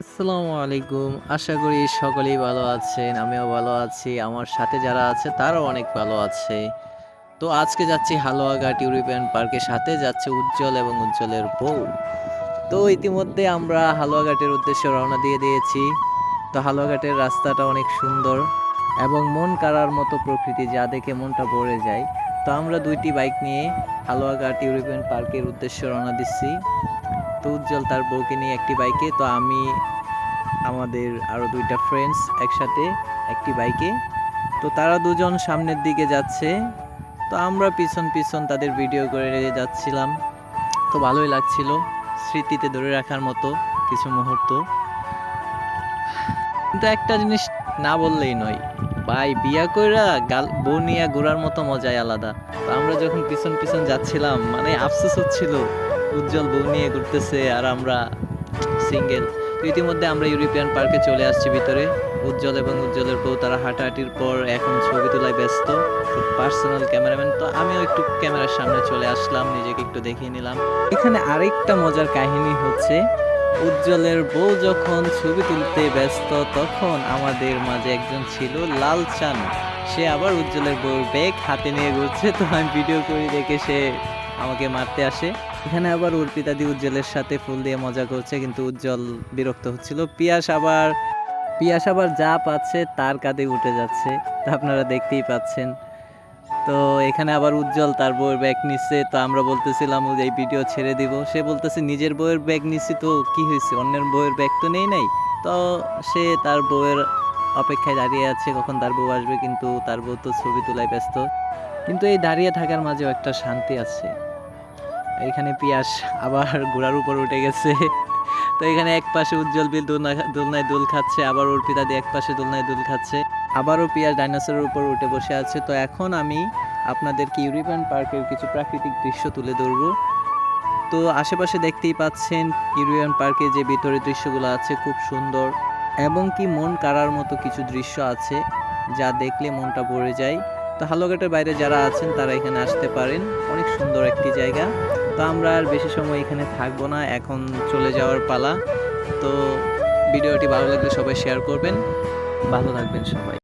আসসালামু আলাইকুম। আশা করি সকলেই ভালো আছেন, আমিও ভালো আছি। আমার সাথে যারা আছে, তারাও অনেক ভালো আছে। তো আজকে যাচ্ছি হালুয়াঘাট ইউরোপিয়ান পার্কের সাথে, যাচ্ছে উজ্জ্বল এবং উজ্জ্বলের বউ। তো ইতিমধ্যে আমরা হালুয়াঘাটের উদ্দেশ্যে রওনা দিয়ে দিয়েছি। তো হালুয়াঘাটের রাস্তাটা অনেক সুন্দর এবং মন কাড়ার মতো প্রকৃতি, যা দেখে মনটা ভরে যায়। তো আমরা দুইটি বাইক নিয়ে হালুয়াঘাট ইউরোপিয়ান পার্কের উদ্দেশ্যে রওনা দিচ্ছি। তো উজ্জ্বল তার বউকে নিয়ে একটি বাইকে তো আমি, আমাদের আরও দুইটা ফ্রেন্ডস একসাথে একটি বাইকে তো তারা দুজন সামনের দিকে যাচ্ছে। তো আমরা পিছন পিছন তাদের ভিডিও করে যাচ্ছিলাম। তো ভালোই লাগছিল স্মৃতিতে ধরে রাখার মতো কিছু মুহূর্ত। কিন্তু একটা জিনিস না বললেই নয়, ভাই বিয়া কইরা গাল, বউ নিয়ে ঘোরার মতো মজাই আলাদা। তো আমরা যখন পিছন পিছন যাচ্ছিলাম মানে আফসোস হচ্ছিল উজ্জ্বল বউ নিয়ে ঘুরতেছে আর আমরা সিঙ্গেল তো ইতিমধ্যে আমরা ইউরোপিয়ান পার্কে চলে আসছি ভিতরে। উজ্জ্বল এবং উজ্জ্বলের বউ, তারা হাঁটাহাঁটির পর এখন ছবি তোলায় ব্যস্ত। পার্সোনাল ক্যামেরাম্যান তো আমিও একটু ক্যামেরার সামনে চলে আসলাম, নিজেকে একটু দেখিয়ে নিলাম। এখানে আরেকটা মজার কাহিনী হচ্ছে, উজ্জ্বলের বউ যখন ছবি তুলতে ব্যস্ত, তখন আমাদের মাঝে একজন ছিল লাল চান। সে আবার উজ্জ্বলের বউর ব্যাগ হাতে নিয়ে ঘুরছে। তো আমি ভিডিও করে দেখে সে আমাকে মারতে আসে। এখানে আবার অর্পিতা দি উজ্জ্বলের সাথে ফুল দিয়ে মজা করছে, কিন্তু উজ্জ্বল বিরক্ত হচ্ছিল। পিয়াস আবার পিয়াস আবার যা পাচ্ছে তার কাঁধে উঠে যাচ্ছে, তা আপনারা দেখতেই পাচ্ছেন। তো এখানে আবার উজ্জ্বল তার বউয়ের ব্যাগ নিচ্ছে, তো আমরা বলতেছিলাম এই ভিডিও ছেড়ে দিব। সে বলতেছে, নিজের বউয়ের ব্যাগ নিচ্ছি তো, কি হয়েছে? অন্যের বউয়ের ব্যাগ তো নেই নাই। তো সে তার বউয়ের অপেক্ষায় দাঁড়িয়ে আছে, কখন তার বউ আসবে, কিন্তু তার বউ তো ছবি তোলায় ব্যস্ত। কিন্তু এই দাঁড়িয়ে থাকার মাঝেও একটা শান্তি আছে। এখানে পিয়াস আবার ঘোড়ার উপর উঠে গেছে। তো এখানে এক পাশে উজ্জ্বল বিল দোলনা- দোলনায় দোল খাচ্ছে, আবার অর্পিতা দিয়ে এক পাশে দোলনায় দোল খাচ্ছে। আবারও পিয়াস ডাইনোসরের উপর উঠে বসে আছে। তো এখন আমি আপনাদেরকে ইউরোপিয়ান পার্কের কিছু প্রাকৃতিক দৃশ্য তুলে ধরবো। তো আশেপাশে দেখতেই পাচ্ছেন, ইউরোপিয়ান পার্কে যে ভিতরে দৃশ্যগুলো আছে খুব সুন্দর, এবং কি মন কাড়ার মতো কিছু দৃশ্য আছে, যা দেখলে মনটা ভরে যায়। তো হালুয়াঘাটের বাইরে যারা আছেন, তারা এখানে আসতে পারেন। অনেক সুন্দর একটি জায়গা। তো আমরা আর বেশি সময় এখানে থাকব না, এখন চলে যাওয়ার পালা। তো ভিডিওটি ভালো লাগলে সবাই শেয়ার করবেন। ভালো থাকবেন সবাই।